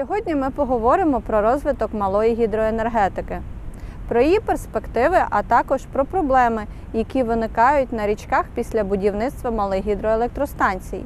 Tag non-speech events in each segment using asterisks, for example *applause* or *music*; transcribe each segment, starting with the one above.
Сьогодні ми поговоримо про розвиток малої гідроенергетики, про її перспективи, а також про проблеми, які виникають на річках після будівництва малих гідроелектростанцій.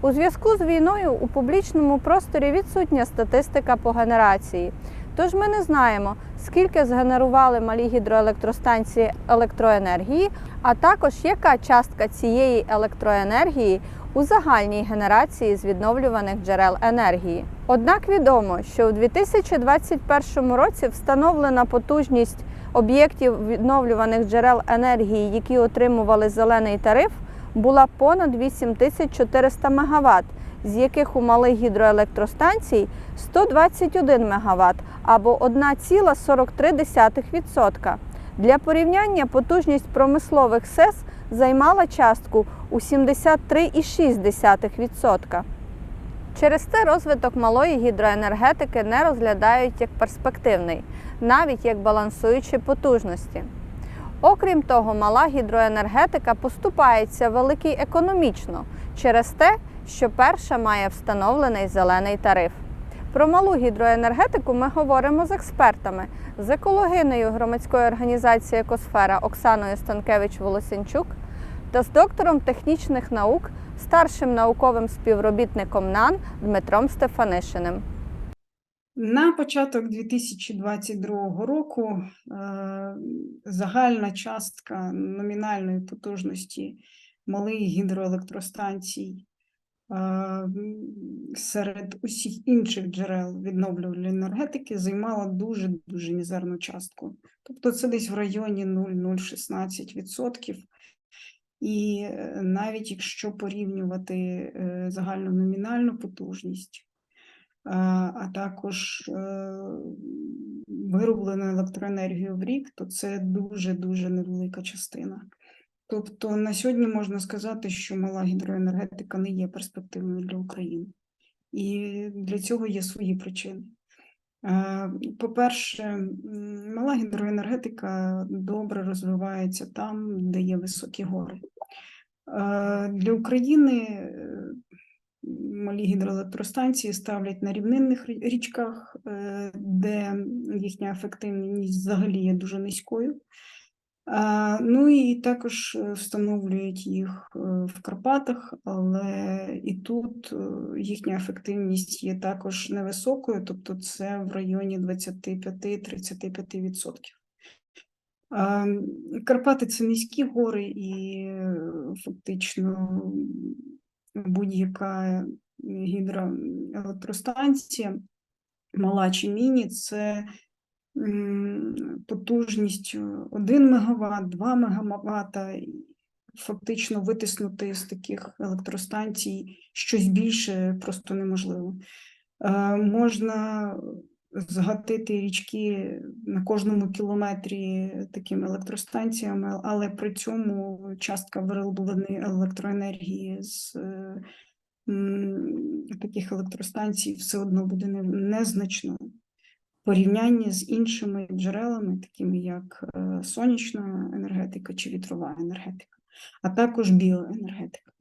У зв'язку з війною у публічному просторі відсутня статистика по генерації. Тож ми не знаємо, скільки згенерували малі гідроелектростанції електроенергії, а також яка частка цієї електроенергії у загальній генерації з відновлюваних джерел енергії. Однак відомо, що у 2021 році встановлена потужність об'єктів відновлюваних джерел енергії, які отримували зелений тариф, була понад 8400 МВт, з яких у малих гідроелектростанцій 121 МВт або 1,43%. Для порівняння потужність промислових СЕС займала частку у 73,6%. Через це розвиток малої гідроенергетики не розглядають як перспективний, навіть як балансуючі потужності. Окрім того, мала гідроенергетика поступається великий економічно через те, що перша має встановлений зелений тариф. Про малу гідроенергетику ми говоримо з експертами, з екологиною громадської організації Екосфера Оксаною Станкевич-Волосенчук та з доктором технічних наук, старшим науковим співробітником НАН Дмитром Стефанишиним. На початок 2022 року е, загальна частка номінальної потужності малих гідроелектростанцій е, серед усіх інших джерел відновлювальної енергетики займала дуже дуже мізерну частку. Тобто це десь в районі 0,016%. І е, навіть якщо порівнювати е, загальну номінальну потужність, а а також е, вироблену електроенергію в рік, то це дуже-дуже невелика частина. Тобто на сьогодні можна сказати, що мала гідроенергетика не є перспективною для України. І для цього є свої причини. Е, По-перше, мала гідроенергетика добре розвивається там, де є високі гори. Е, Для України е, малі гідроелектростанції ставлять на рівнинних річках, е, де їхня ефективність взагалі є дуже низькою. Ну і також встановлюють їх в Карпатах, але і тут їхня ефективність є також невисокою, тобто це в районі 25-35%. Карпати це низькі гори, і фактично будь-яка гідроелектростанція, мала чи міні, це потужність 1 МВт, 2 МВт, фактично витиснути з таких електростанцій щось більше просто неможливо. Е, Можна згатити річки на кожному кілометрі такими електростанціями, але при цьому частка виробленої електроенергії з таких електростанцій все одно буде не- незначною в порівнянні з іншими джерелами, такими як е, сонячна енергетика чи вітрова енергетика, а також біоенергетика.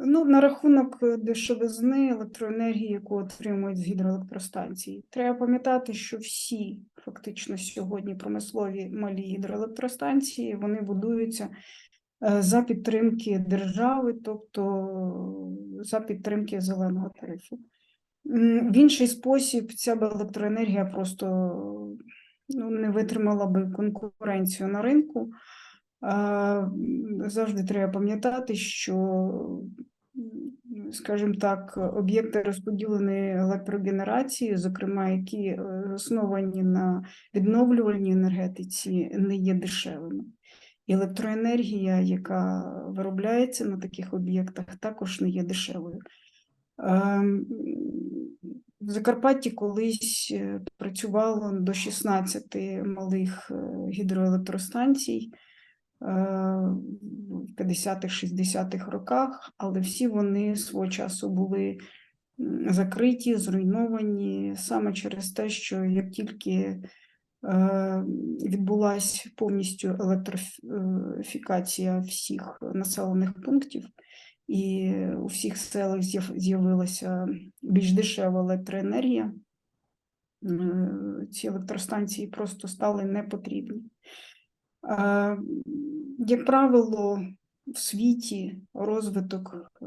Ну, на рахунок е, дешевизни електроенергії, яку отримують з гідроелектростанцій, треба пам'ятати, що всі фактично сьогодні промислові малі гідроелектростанції вони будуються е, за підтримки держави, тобто за підтримки зеленого тарифу. В інший спосіб ця б електроенергія просто ну, не витримала би конкуренцію на ринку. М, Завжди треба пам'ятати, що, скажімо так, об'єкти розподіленої електрогенерації, зокрема, які е, засновані на відновлювальній енергетиці, не є дешевими. І електроенергія, яка виробляється на таких об'єктах, також не є дешевою. Ем, В Закарпатті колись е, працювало до 16 малих е, гідроелектростанцій е, в 50-60-х роках, але всі вони свого часу були закриті, зруйновані саме через те, що як тільки е, відбулася повністю електрифікація всіх населених пунктів, і у всіх селах з'явилася більш дешева електроенергія, е, ці електростанції просто стали непотрібні. Е, Як правило, в світі розвиток е,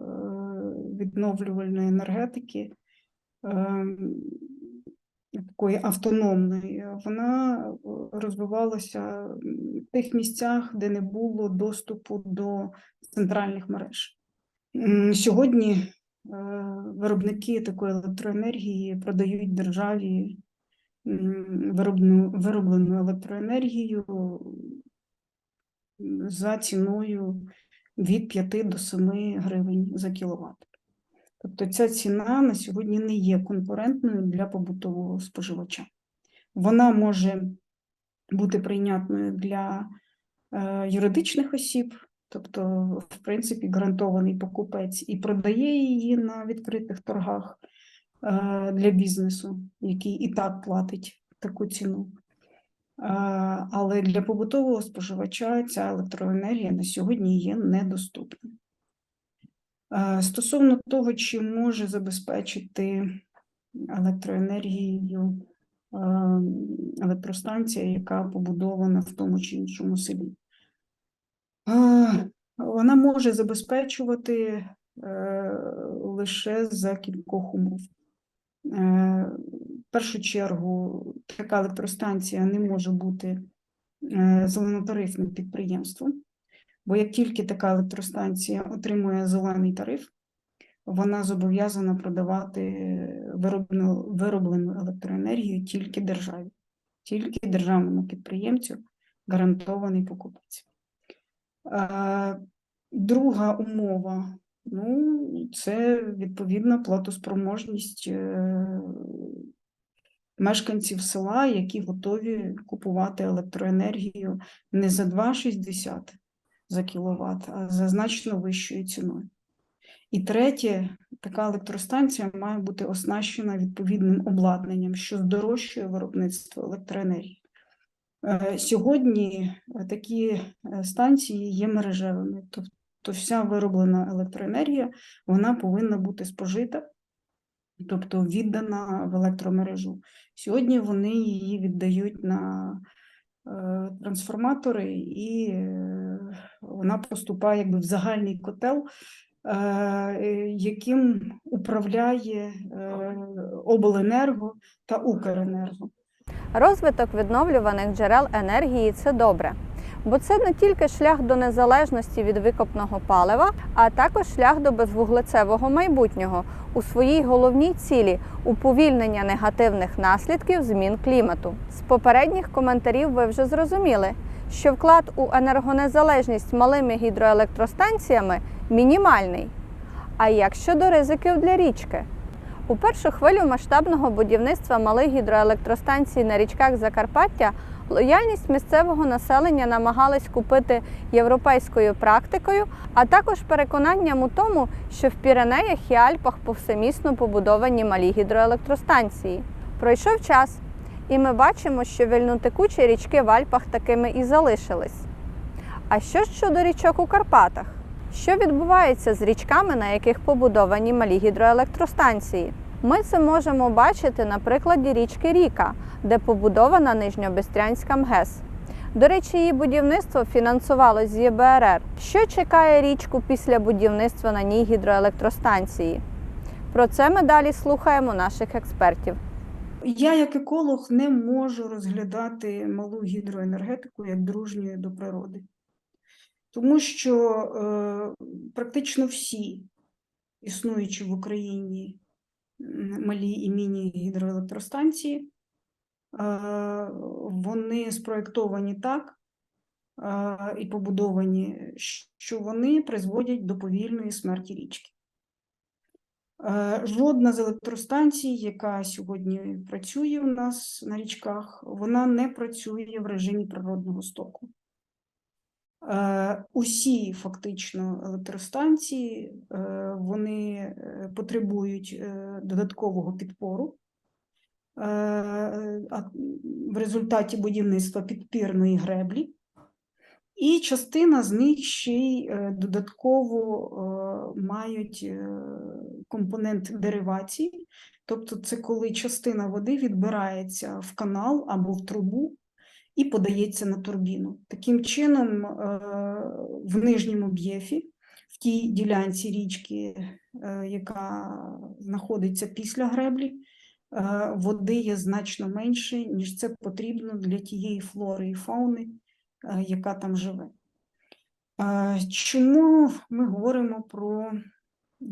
відновлювальної енергетики е, такої автономної, вона розвивалася в тих місцях, де не було доступу до центральних мереж. Сьогодні виробники такої електроенергії продають державі вироблену електроенергію за ціною від 5 до 7 гривень за кіловат. Тобто ця ціна на сьогодні не є конкурентною для побутового споживача. Вона може бути прийнятною для е, юридичних осіб, тобто, в принципі, гарантований покупець і продає її на відкритих торгах е, для бізнесу, який і так платить таку ціну. Е, Але для побутового споживача ця електроенергія на сьогодні є недоступною. Е, Стосовно того, чи може забезпечити електроенергією е, електростанція, яка побудована в тому чи іншому селі. Вона може забезпечувати лише за кількох умов. Е, В першу чергу, така електростанція не може бути е, зеленотарифним підприємством, бо як тільки така електростанція отримує зелений тариф, вона зобов'язана продавати виробну, вироблену електроенергію тільки державі, тільки державному підприємцю гарантований покупець. Е, Друга умова ну, це відповідна платоспроможність е, мешканців села, які готові купувати електроенергію не за 2,60 за кіловат, а за значно вищою ціною. І третє, така електростанція має бути оснащена відповідним обладнанням, що здорожчує виробництво електроенергії. Е, Сьогодні такі е, станції є мережевими, тобто вся вироблена електроенергія вона повинна бути спожита, тобто віддана в електромережу. Сьогодні вони її віддають на е, трансформатори, і е, вона поступає якби в загальний котел, е, яким управляє обленерго та Укренерго. Розвиток відновлюваних джерел енергії це добре, бо це не тільки шлях до незалежності від викопного палива, а також шлях до безвуглецевого майбутнього у своїй головній цілі уповільнення негативних наслідків змін клімату. З попередніх коментарів ви вже зрозуміли, що вклад у енергонезалежність малими гідроелектростанціями мінімальний. А як щодо ризиків для річки? У першу хвилю масштабного будівництва малих гідроелектростанцій на річках Закарпаття лояльність місцевого населення намагались купити європейською практикою, а також переконанням у тому, що в Піренеях і Альпах повсемісно побудовані малі гідроелектростанції. Пройшов час, і ми бачимо, що вільнотекучі річки в Альпах такими і залишились. А що щодо річок у Карпатах? Що відбувається з річками, на яких побудовані малі гідроелектростанції? Ми це можемо бачити на прикладі річки Ріка, де побудована Нижньобестрянська МГЕС. До речі, її будівництво фінансувалось з ЄБРР. Що чекає річку після будівництва на ній гідроелектростанції? Про це ми далі слухаємо наших експертів. Я, як еколог, не можу розглядати малу гідроенергетику як дружньою до природи, тому що е, практично всі існуючі в Україні малі і міні-гідроелектростанції, е, вони спроєктовані так е, і побудовані, що вони призводять до повільної смерті річки. Е, Жодна з електростанцій, яка сьогодні працює у нас на річках, вона не працює в режимі природного стоку. Е, Усі фактично електростанції е, вони е, потребують додаткового підпору. В результаті будівництва підпірної греблі, І частина з них ще й додатково мають компонент деривації, тобто це коли частина води відбирається в канал або в трубу і подається на турбіну. Таким чином, е, в нижньому б'єфі, в тій ділянці річки, е, яка знаходиться після греблі, е, води є значно менше, ніж це потрібно для тієї флори і фауни, яка там живе. Чому ми говоримо про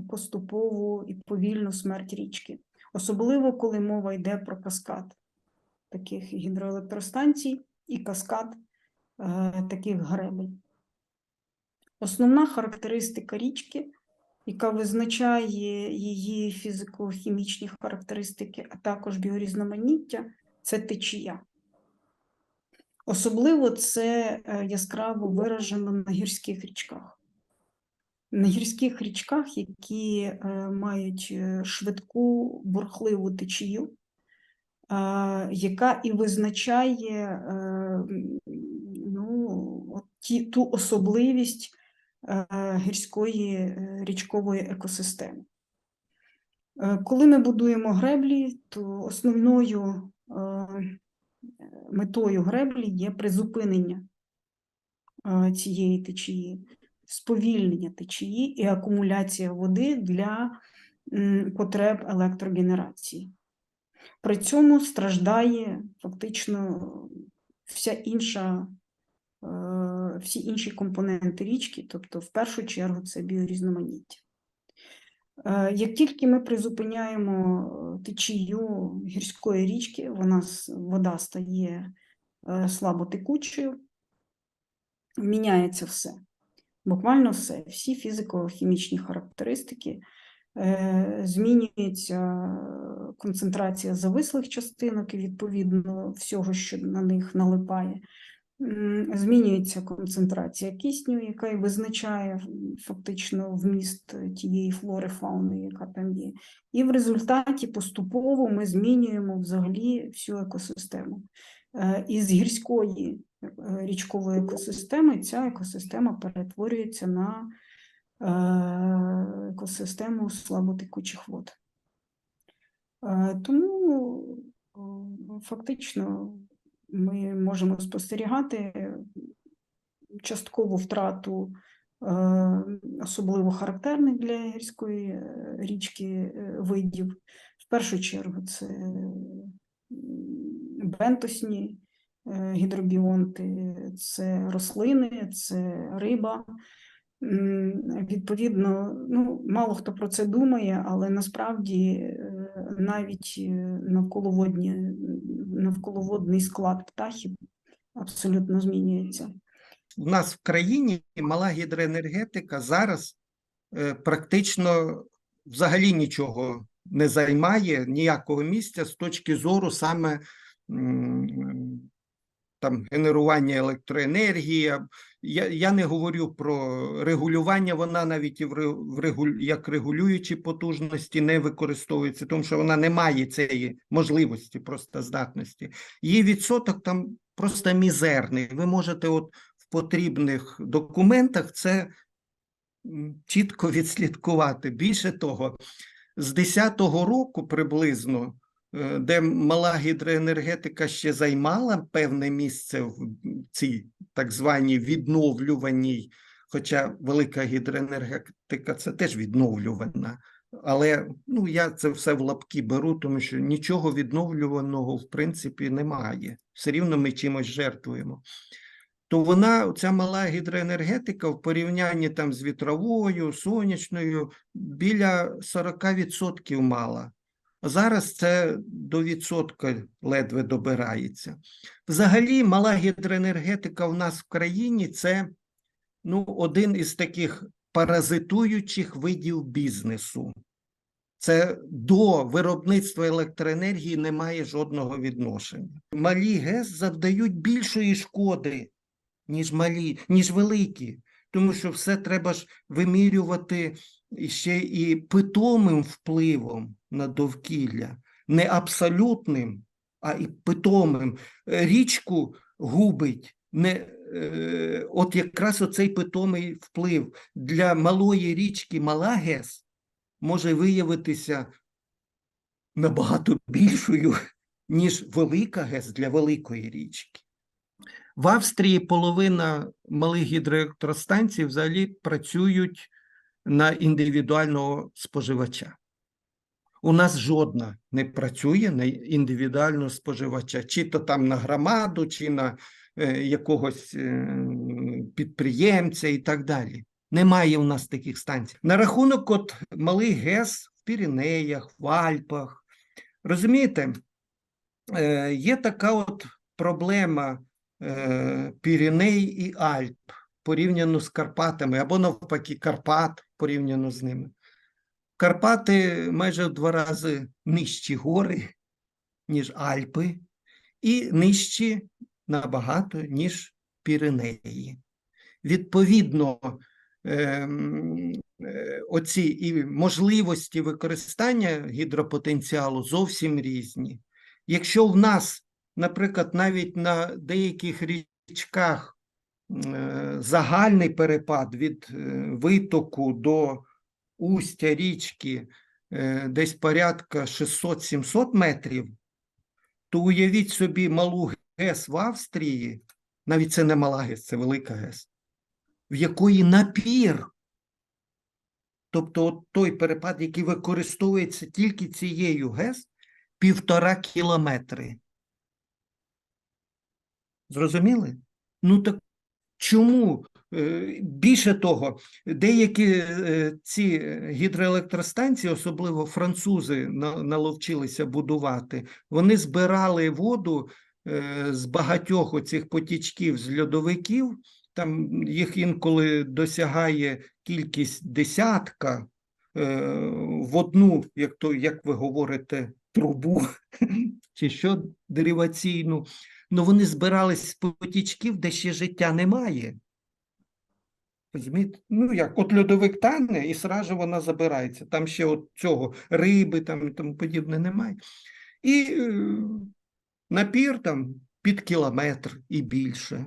поступову і повільну смерть річки? Особливо, коли мова йде про каскад таких гідроелектростанцій і каскад е, таких гребель. Основна характеристика річки, яка визначає її фізико-хімічні характеристики, а також біорізноманіття, це течія. Особливо це е, яскраво виражено на гірських річках. На гірських річках, які е, мають швидку бурхливу течію, яка і визначає е, ну, ті, ту особливість е, гірської е, річкової екосистеми. Коли ми будуємо греблі, то основною метою греблі є призупинення цієї течії, сповільнення течії і акумуляція води для потреб електрогенерації. При цьому страждає фактично вся інша, е, всі інші компоненти річки, тобто в першу чергу це біорізноманіття. Е, Як тільки ми призупиняємо е, течію гірської річки, вона, вода стає е, слаботекучою, міняється все. Буквально все, всі фізико-хімічні характеристики, змінюється концентрація завислих частинок і відповідно всього, що на них налипає. Змінюється концентрація кисню, яка і визначає фактично вміст тієї флори, фауни, яка там є. І в результаті поступово ми змінюємо взагалі всю екосистему. Е, Із гірської е, річкової екосистеми ця екосистема перетворюється на е, екосистему слаботекучих вод. Е, Тому фактично ми можемо спостерігати часткову втрату е, особливо характерних для гірської е, річки е, видів. В першу чергу це бентосні е, гідробіонти, це рослини, це риба. Відповідно, ну, мало хто про це думає, але насправді е, навіть е, навколоводні, навколоводний склад птахів абсолютно змінюється. У нас в країні мала гідроенергетика зараз е, практично взагалі нічого не займає, ніякого місця з точки зору саме там, генерування електроенергії. Я, я не говорю про регулювання, вона навіть і в, ре- регуль, як регулюючі потужності не використовується, тому що вона не має цієї можливості, просто здатності. Її відсоток там просто мізерний. Ви можете от в потрібних документах це чітко *laughs* відслідкувати. Більше того, з 10-го року приблизно, де мала гідроенергетика ще займала певне місце в цій так званій відновлюваній, хоча велика гідроенергетика це теж відновлювана. Але ну, я це все в лапки беру, тому що нічого відновлюваного в принципі немає. Все рівно ми чимось жертвуємо то вона, ця мала гідроенергетика в порівнянні там з вітровою, сонячною, біля 40% мала. Зараз це до відсотка ледве добирається. Взагалі, мала гідроенергетика в нас в країні це ну, один із таких паразитуючих видів бізнесу. Це до виробництва електроенергії не має жодного відношення. Малі ГЕС завдають більшої шкоди, ніж малі, ніж великі, тому що все треба ж вимірювати ще і питомим впливом на довкілля, не абсолютним, а і питомим. Е, Річку губить не е, от якраз оцей питомий вплив для малої річки Мала ГЕС може виявитися набагато більшою, ніж велика ГЕС для великої річки. В Австрії половина малих гідроелектростанцій взагалі працюють на індивідуального споживача. У нас жодна не працює на індивідуального споживача, чи то там на громаду, чи на е, якогось е, підприємця і так далі. Немає у нас таких станцій. На рахунок от малих ГЕС в Піренеях, в Альпах. Розумієте, е, є така от проблема е, Піреней і Альп порівняно з Карпатами, або навпаки, Карпат порівняно з ними. Карпати майже в два рази нижчі гори, ніж Альпи, і нижчі набагато, ніж Піренеї. Відповідно, ем, е, оці і можливості використання гідропотенціалу зовсім різні. Якщо в нас, наприклад, навіть на деяких річках загальний перепад від е, витоку до устя річки е, десь порядка 600-700 метрів, то уявіть собі малу ГЕС в Австрії, навіть це не мала ГЕС, це велика ГЕС, в якої напір, тобто от той перепад, який використовується тільки цією ГЕС, півтора кілометри. Зрозуміли? Ну так чому? Е, Більше того, деякі е, ці гідроелектростанції, особливо французи, наловчилися будувати, вони збирали воду е, з багатьох оцих потічків з льодовиків, там їх інколи досягає кількість десятка в одну, як то, як ви говорите, трубу *laughs* чи що дериваційну. Ну вони збирались з потічків, де ще життя немає. Розумієте? Ну як, от льодовик тане і сразу вона забирається. Там ще от цього риби там і тому подібне немає. І е, напір там під кілометр і більше.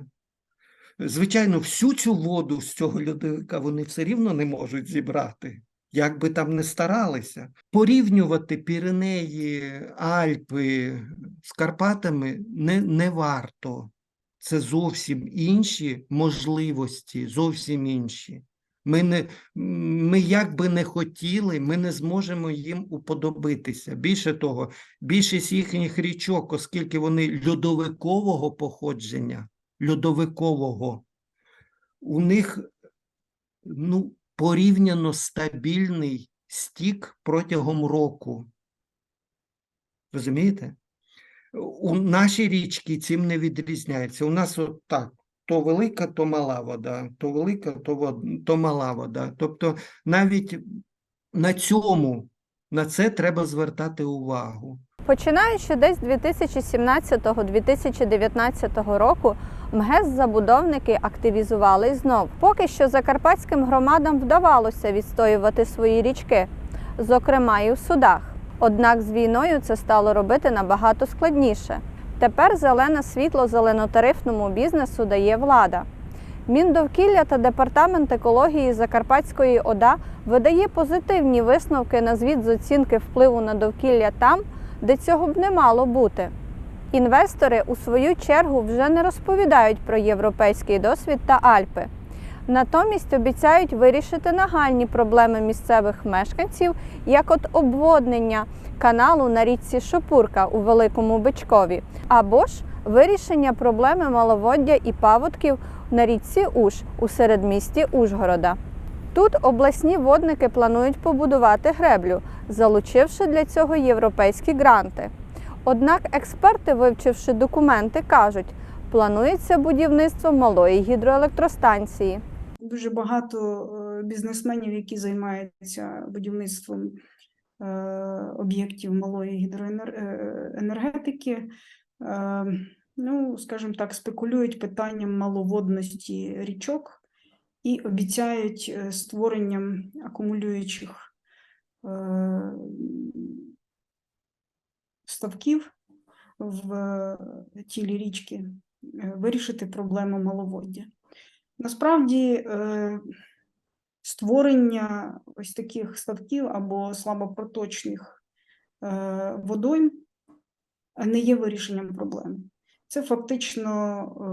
Звичайно, всю цю воду з цього льодовика вони все рівно не можуть зібрати, як би там не старалися. Порівнювати Піренеї, Альпи з Карпатами не, не варто. Це зовсім інші можливості, зовсім інші. Ми, не, ми як би не хотіли, ми не зможемо їм уподобитися. Більше того, більшість їхніх річок, оскільки вони льодовикового походження, льодовикового, у них ну, порівняно стабільний стік протягом року. Розумієте? У наші річки цим не відрізняються. У нас от так, то велика, то мала вода, то велика, то, вод- то мала вода. Тобто навіть на цьому, на це треба звертати увагу. Починаючи десь 2017-2019 року, МГЕС забудовники активізувались знов. Поки що закарпатським громадам вдавалося відстоювати свої річки, зокрема і в судах. Однак з війною це стало робити набагато складніше. Тепер зелене світло зеленотарифному бізнесу дає влада. Міндовкілля та департамент екології Закарпатської ОДА видає позитивні висновки на звіт з оцінки впливу на довкілля там, де цього б не мало бути. Інвестори у свою чергу вже не розповідають про європейський досвід та Альпи. Натомість обіцяють вирішити нагальні проблеми місцевих мешканців, як от обводнення каналу на річці Шопурка у Великому Бичкові, або ж вирішення проблеми маловоддя і паводків на річці Уж у середмісті Ужгорода. Тут обласні водники планують побудувати греблю, залучивши для цього європейські гранти. Однак експерти, вивчивши документи, кажуть, планується будівництво малої гідроелектростанції. Дуже багато е, бізнесменів, які займаються будівництвом е, об'єктів малої гідроенергетики, ну, скажімо так, спекулюють питанням маловодності річок і обіцяють е, створенням акумулюючих е, ставків в тілі річки е, вирішити проблему маловоддя. Насправді, е, створення ось таких ставків або слабопроточних е, водойм не є вирішенням проблеми. Це фактично, е,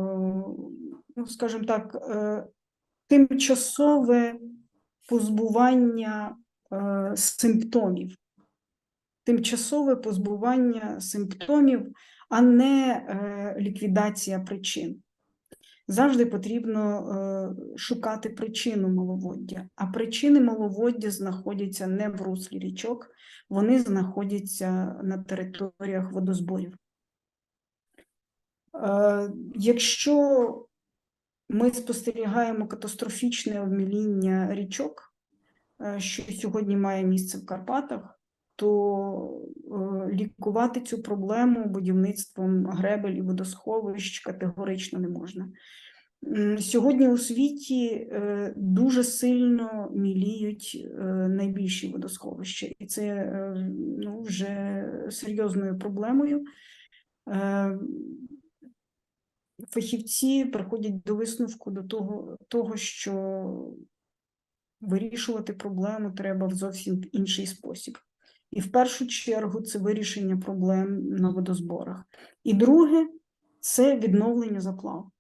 ну, скажімо так, тимчасове позбування симптомів. Тимчасове позбування симптомів, а не ліквідація причин. Завжди потрібно е, шукати причину маловоддя. А причини маловоддя знаходяться не в руслі річок, вони знаходяться на територіях водозборів. Е, Якщо ми спостерігаємо катастрофічне обміління річок, е, що сьогодні має місце в Карпатах, то е, лікувати цю проблему будівництвом гребель і водосховищ категорично не можна. Сьогодні у світі е, дуже сильно міліють е, найбільші водосховища, і це ну, вже серйозною проблемою. Фахівці приходять до висновку до того, того, що вирішувати проблему треба в зовсім інший спосіб. І в першу чергу це вирішення проблем на водозборах. І друге це відновлення заплав.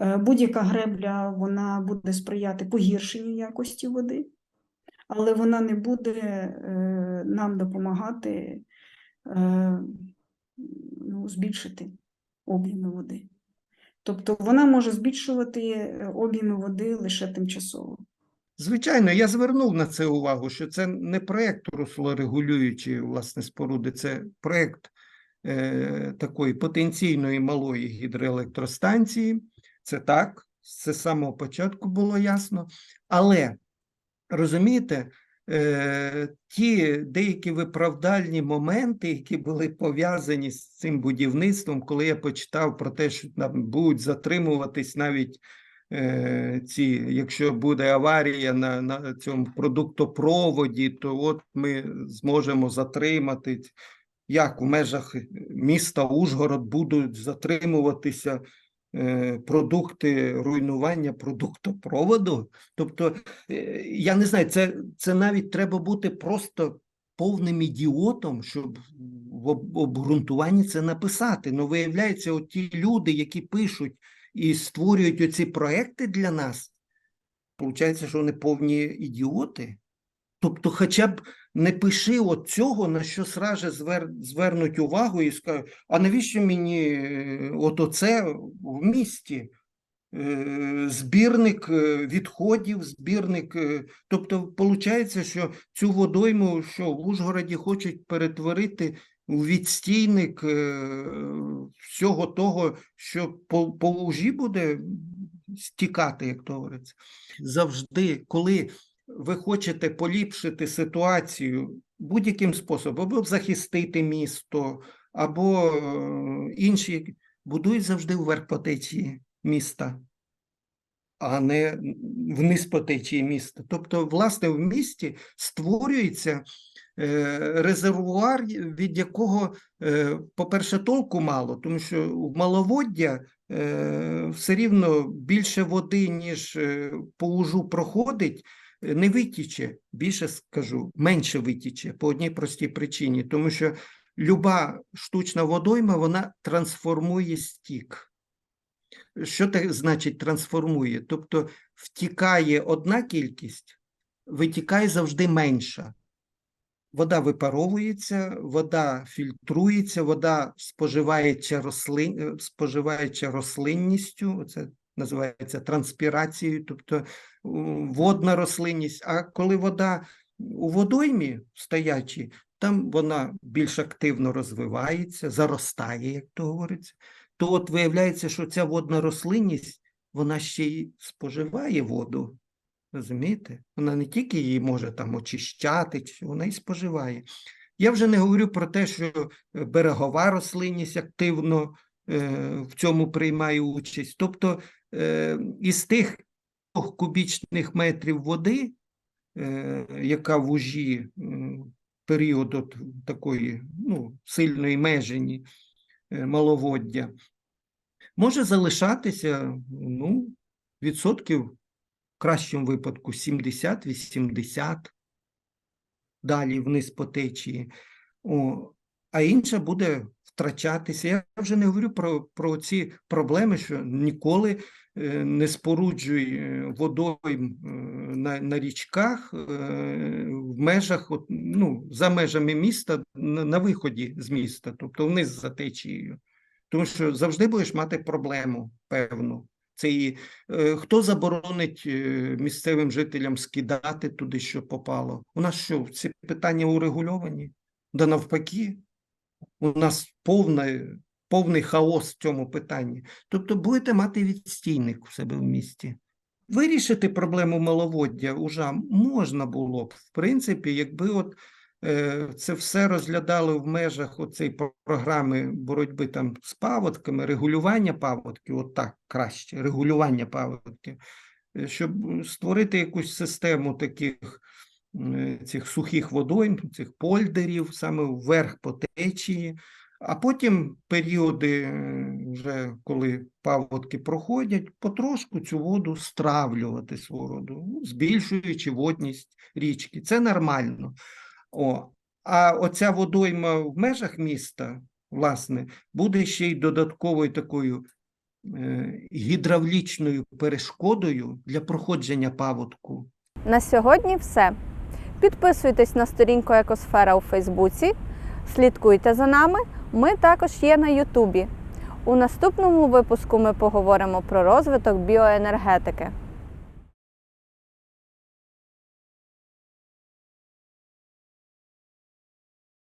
Е, Будь-яка гребля вона буде сприяти погіршенню якості води, але вона не буде е, нам допомагати е, ну, збільшити об'єми води. Тобто вона може збільшувати об'єми води лише тимчасово. Звичайно, я звернув на це увагу, що це не проєкт руслорегулюючої власне споруди, це проєкт е, такої потенційної малої гідроелектростанції. Це так, це з самого початку було ясно. Але розумієте, е, ті деякі виправдальні моменти, які були пов'язані з цим будівництвом, коли я почитав про те, що там будуть затримуватись навіть ці, якщо буде аварія на, на цьому продуктопроводі, то от ми зможемо затримати. Як у межах міста Ужгород будуть затримуватися е, продукти руйнування продуктопроводу? Тобто, е, я не знаю, це, це навіть треба бути просто повним ідіотом, щоб в обґрунтуванні це написати. Ну, виявляється, от ті люди, які пишуть і створюють оці проекти для нас, виходить, що вони повні ідіоти. Тобто, хоча б не пиши от цього, на що сразу звер, звернуть увагу і скажуть, а навіщо мені е, от оце в місті? Е, Збірник е, відходів, збірник. Тобто, виходить, що цю водойму, що в Ужгороді хочуть перетворити відстійник е, всього того, що по, по лужі буде стікати, як то говориться. Завжди, коли ви хочете поліпшити ситуацію будь-яким способом, або захистити місто, або е, інші, будують завжди вверх по течії міста, а не вниз по течії міста. Тобто, власне, в місті створюється резервуар, від якого, е, по-перше, толку мало, тому що в маловоддя е, все рівно більше води, ніж е, по лужу проходить, е, не витіче, більше скажу, менше витіче по одній простій причині, тому що люба штучна водойма, вона трансформує стік. Що це значить трансформує? Тобто втікає одна кількість, витікає завжди менша. Вода випаровується, вода фільтрується, вода споживається, рослин, е, споживається рослинністю, це називається транспірацією, тобто водна рослинність. А коли вода у водоймі стоячій, там вона більш активно розвивається, заростає, як то говориться. То от виявляється, що ця водна рослинність, вона ще й споживає воду. Розумієте? Вона не тільки її може там очищати, вона і споживає. Я вже не говорю про те, що е, берегова рослинність активно е, в цьому приймає участь. Тобто е, із тих двох кубічних метрів води, е, яка в ужі м, період такої ну, сильної межені е, маловоддя, може залишатися ну, відсотків в кращому випадку 70-80, далі вниз по течії. О, а інша буде втрачатися. Я вже не говорю про, про ці проблеми, що ніколи е, не споруджуй е, водойм е, на, на річках в межах, ну, за межами міста, на, на виході з міста, тобто вниз за течією. Тому що завжди будеш мати проблему певну. Це і е, хто заборонить е, місцевим жителям скидати туди, що попало? У нас що, ці питання урегульовані? Да навпаки, у нас повна, повний хаос в цьому питанні. Тобто будете мати відстійник у себе в місті. Вирішити проблему маловоддя уже можна було б, в принципі, якби от це все розглядали в межах оцеї програми боротьби там з паводками, регулювання паводків, от так краще, регулювання паводків, е, щоб створити якусь систему таких е, цих сухих водойм, цих польдерів, саме вверх по течії, а потім періоди, е, вже коли паводки проходять, потрошку цю воду стравлювати свого роду, ну, збільшуючи водність річки. Це нормально. О, а оця водойма в межах міста, власне, буде ще й додатковою такою е, гідравлічною перешкодою для проходження паводку. На сьогодні все. Підписуйтесь на сторінку Екосфера у Фейсбуці, слідкуйте за нами. Ми також є на Ютубі. У наступному випуску ми поговоримо про розвиток біоенергетики.